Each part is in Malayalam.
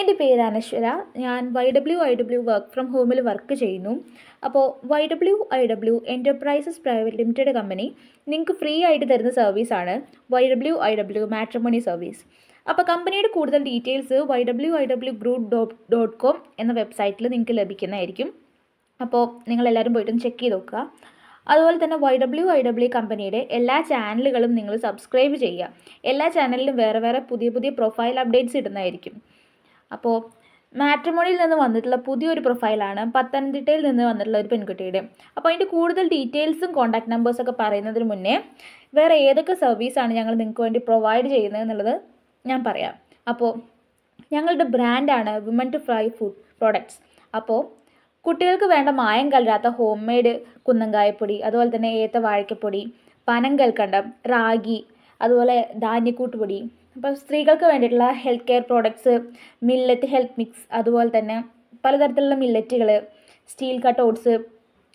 എന്റെ പേര് അനശ്വര. ഞാൻ Y W I W work from ഹോമിൽ വർക്ക് ചെയ്യുന്നു. അപ്പോൾ Y W I W enterprises private limited company നിങ്ങൾക്ക് ഫ്രീ ആയിട്ട് തരുന്ന സർവീസാണ് Y W I W matrimony service അപ്പോൾ കമ്പനിയുടെ കൂടുതൽ details Y W I W group dot dot com എന്ന വെബ്സൈറ്റിൽ നിങ്ങൾക്ക് ലഭിക്കുന്നതായിരിക്കും. അപ്പോൾ നിങ്ങളെല്ലാവരും പോയിട്ടൊന്ന് ചെക്ക് ചെയ്ത് നോക്കുക. അതുപോലെ തന്നെ വൈ ഡബ്ല്യു ഐ ഡബ്ല്യു കമ്പനിയുടെ എല്ലാ ചാനലുകളും നിങ്ങൾ സബ്സ്ക്രൈബ് ചെയ്യുക. എല്ലാ ചാനലിലും വേറെ വേറെ പുതിയ പുതിയ പ്രൊഫൈൽ അപ്ഡേറ്റ്സ് ഇടുന്നതായിരിക്കും. അപ്പോൾ മാട്രിമോണിയിൽ നിന്ന് വന്നിട്ടുള്ള പുതിയൊരു പ്രൊഫൈലാണ് പത്തനംതിട്ടയിൽ നിന്ന് വന്നിട്ടുള്ള ഒരു പെൺകുട്ടിയുടെ. അപ്പോൾ അതിന്റെ കൂടുതൽ ഡീറ്റെയിൽസും കോൺടാക്ട് നമ്പേഴ്സൊക്കെ പറയുന്നതിന് മുന്നേ വേറെ ഏതൊക്കെ സർവീസാണ് ഞങ്ങൾ നിങ്ങൾക്ക് വേണ്ടി പ്രൊവൈഡ് ചെയ്യുന്നത് എന്നുള്ളത് ഞാൻ പറയാം. അപ്പോൾ ഞങ്ങളുടെ ബ്രാൻഡാണ് women to fry food products അപ്പോൾ കുട്ടികൾക്ക് വേണ്ട മായം കലരാത്ത ഹോം മെയ്ഡ് കുന്നങ്കായപ്പൊടി അതുപോലെ തന്നെ ഏത്ത വാഴയ്ക്കപ്പൊടി പനം കൽക്കണ്ടം റാഗി അതുപോലെ ധാന്യക്കൂട്ട് പൊടി അപ്പോൾ സ്ത്രീകൾക്ക് വേണ്ടിയിട്ടുള്ള health care products millet health mix അതുപോലെ തന്നെ പലതരത്തിലുള്ള മില്ലറ്റുകൾ സ്റ്റീൽ കട്ട് ഓട്സ്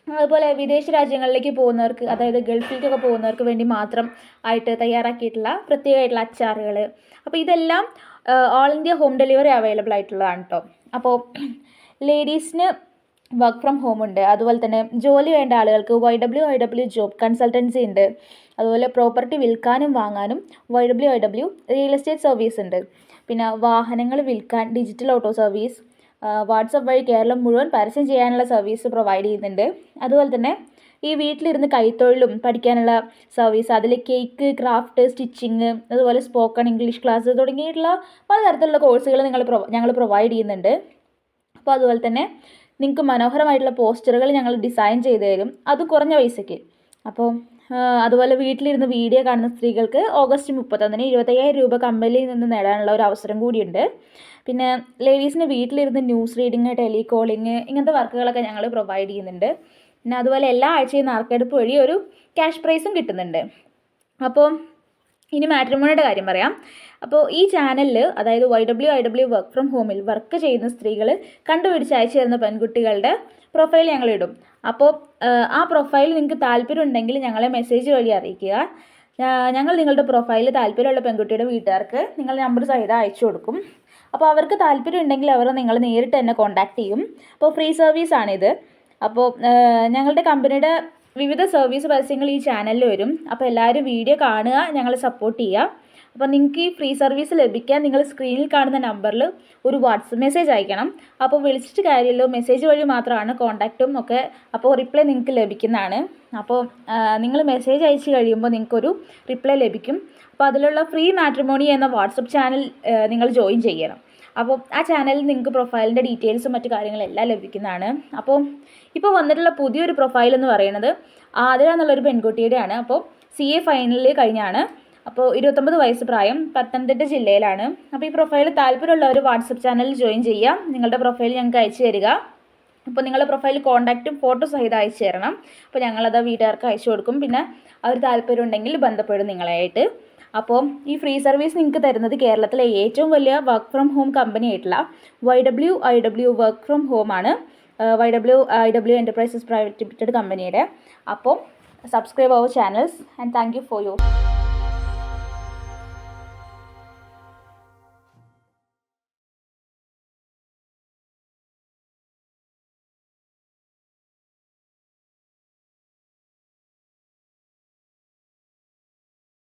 അതുപോലെ വിദേശ രാജ്യങ്ങളിലേക്ക് പോകുന്നവർക്ക് അതായത് ഗൾഫിലേക്കൊക്കെ പോകുന്നവർക്ക് വേണ്ടി മാത്രം ആയിട്ട് തയ്യാറാക്കിയിട്ടുള്ള പ്രത്യേകമായിട്ടുള്ള അച്ചാറുകൾ. അപ്പോൾ ഇതെല്ലാം all India home delivery available ആയിട്ടുള്ളതാണ് കേട്ടോ അപ്പോൾ ലേഡീസിന് വർക്ക് ഫ്രം ഹോം ഉണ്ട്. അതുപോലെ തന്നെ ജോലി വേണ്ട ആളുകൾക്ക് Y W I W job consultancy ഉണ്ട്. അതുപോലെ പ്രോപ്പർട്ടി വിൽക്കാനും വാങ്ങാനും Y W I W real estate service ഉണ്ട്. പിന്നെ വാഹനങ്ങൾ വിൽക്കാൻ ഡിജിറ്റൽ ഓട്ടോ സർവീസ് വാട്സപ്പ് വഴി കേരളം മുഴുവൻ പരസ്യം ചെയ്യാനുള്ള സർവീസ് പ്രൊവൈഡ് ചെയ്യുന്നുണ്ട്. അതുപോലെ തന്നെ ഈ വീട്ടിലിരുന്ന് കൈത്തൊഴിലും പഠിക്കാനുള്ള സർവീസ് അതിൽ കേക്ക് ക്രാഫ്റ്റ് സ്റ്റിച്ചിങ് അതുപോലെ സ്പോക്കൺ ഇംഗ്ലീഷ് ക്ലാസ് തുടങ്ങിയിട്ടുള്ള പലതരത്തിലുള്ള കോഴ്സുകൾ നിങ്ങൾ ഞങ്ങൾ പ്രൊവൈഡ് ചെയ്യുന്നുണ്ട്. അപ്പോൾ അതുപോലെ തന്നെ നിങ്ങൾക്ക് മനോഹരമായിട്ടുള്ള പോസ്റ്ററുകൾ ഞങ്ങൾ ഡിസൈൻ ചെയ്ത് തരും. അത് കുറഞ്ഞ പൈസയ്ക്ക്. അപ്പോൾ അതുപോലെ വീട്ടിലിരുന്ന് വീഡിയോ കാണുന്ന സ്ത്രീകൾക്ക് ഓഗസ്റ്റ് മുപ്പത്തൊന്നിന് ഇരുപത്തയ്യായിരം രൂപ കമ്പനിയിൽ നിന്ന് നേടാനുള്ള ഒരു അവസരം കൂടിയുണ്ട്. പിന്നെ ലേഡീസിന് വീട്ടിലിരുന്ന് ന്യൂസ് റീഡിങ് ടെലികോളിങ് ഇങ്ങനത്തെ വർക്കുകളൊക്കെ ഞങ്ങൾ പ്രൊവൈഡ് ചെയ്യുന്നുണ്ട്. പിന്നെ അതുപോലെ എല്ലാ ആഴ്ചയും നറുക്കെടുപ്പ് വഴി ഒരു ക്യാഷ് പ്രൈസും കിട്ടുന്നുണ്ട്. അപ്പോൾ ഇനി മാട്രിമോണിയുടെ കാര്യം പറയാം. അപ്പോൾ ഈ ചാനലിൽ അതായത് Y W I W work from ഹോമിൽ വർക്ക് ചെയ്യുന്ന സ്ത്രീകൾ കണ്ടുപിടിച്ച് അയച്ചു തരുന്ന പെൺകുട്ടികളുടെ പ്രൊഫൈൽ ഞങ്ങൾ ഇടും. അപ്പോൾ ആ പ്രൊഫൈൽ നിങ്ങൾക്ക് താല്പര്യം ഉണ്ടെങ്കിൽ ഞങ്ങളെ മെസ്സേജ് വഴി അറിയിക്കുക. ഞങ്ങൾ നിങ്ങളുടെ പ്രൊഫൈൽ താല്പര്യമുള്ള പെൺകുട്ടിയുടെ വീട്ടുകാർക്ക് നിങ്ങൾ നമ്പർ സഹിതം അയച്ചു കൊടുക്കും. അപ്പോൾ അവർക്ക് താല്പര്യം ഉണ്ടെങ്കിൽ അവർ നിങ്ങൾ നേരിട്ട് തന്നെ കോൺടാക്ട് ചെയ്യും. അപ്പോൾ ഫ്രീ സർവീസാണിത് അപ്പോൾ ഞങ്ങളുടെ കമ്പനിയുടെ വിവിധ സർവീസ് പരസ്യങ്ങൾ ഈ ചാനലിൽ വരും. അപ്പോൾ എല്ലാവരും വീഡിയോ കാണുക ഞങ്ങളെ സപ്പോർട്ട് ചെയ്യുക. അപ്പോൾ നിങ്ങൾക്ക് ഈ ഫ്രീ സർവീസ് ലഭിക്കാൻ നിങ്ങൾ സ്ക്രീനിൽ കാണുന്ന നമ്പറിൽ ഒരു വാട്സപ്പ് മെസ്സേജ് അയക്കണം. അപ്പോൾ വിളിച്ചിട്ട് കാര്യമല്ലോ. മെസ്സേജ് വഴി മാത്രമാണ് കോൺടാക്റ്റും ഒക്കെ അപ്പോൾ റിപ്ലൈ നിങ്ങൾക്ക് ലഭിക്കുന്നതാണ്. അപ്പോൾ നിങ്ങൾ മെസ്സേജ് അയച്ച് കഴിയുമ്പോൾ നിങ്ങൾക്കൊരു റിപ്ലൈ ലഭിക്കും. അപ്പോൾ അതിലുള്ള ഫ്രീ മാട്രിമോണി എന്ന വാട്സപ്പ് ചാനൽ നിങ്ങൾ ജോയിൻ ചെയ്യണം. അപ്പോൾ ആ ചാനലിൽ നിങ്ങൾക്ക് പ്രൊഫൈലിന്റെ ഡീറ്റെയിൽസും മറ്റു കാര്യങ്ങളെല്ലാം ലഭിക്കുന്നതാണ്. അപ്പോൾ ഇപ്പോൾ വന്നിട്ടുള്ള പുതിയൊരു പ്രൊഫൈൽ എന്ന് പറയുന്നത് ആതിര എന്നുള്ളൊരു പെൺകുട്ടിയുടെയാണ്. അപ്പോൾ സി എ ഫൈനലിൽ കഴിഞ്ഞാണ്. അപ്പോൾ ഇരുപത്തൊമ്പത് വയസ്സ് പ്രായം പത്തനംതിട്ട ജില്ലയിലാണ്. അപ്പോൾ ഈ പ്രൊഫൈൽ താല്പര്യമുള്ളവർ വാട്സപ്പ് ചാനലിൽ ജോയിൻ ചെയ്യാം നിങ്ങളുടെ പ്രൊഫൈൽ ഞങ്ങൾക്ക് അയച്ചു തരിക. അപ്പോൾ നിങ്ങളുടെ പ്രൊഫൈൽ കോൺടാക്റ്റും ഫോട്ടോ സഹിതം അയച്ചു തരണം. അപ്പോൾ ഞങ്ങളത് വീട്ടുകാർക്ക് അയച്ചു കൊടുക്കും. പിന്നെ അവർ താല്പര്യം ഉണ്ടെങ്കിൽ ബന്ധപ്പെടും നിങ്ങളായിട്ട്. അപ്പോൾ ഈ ഫ്രീ സർവീസ് നിങ്ങൾക്ക് തരുന്നത് കേരളത്തിലെ ഏറ്റവും വലിയ വർക്ക് ഫ്രം ഹോം കമ്പനി ആയിട്ടുള്ള Y W I W work from home ആണ്. Y W I W enterprises private limited കമ്പനിയുടെ അപ്പോൾ subscribe our channels and thank you for you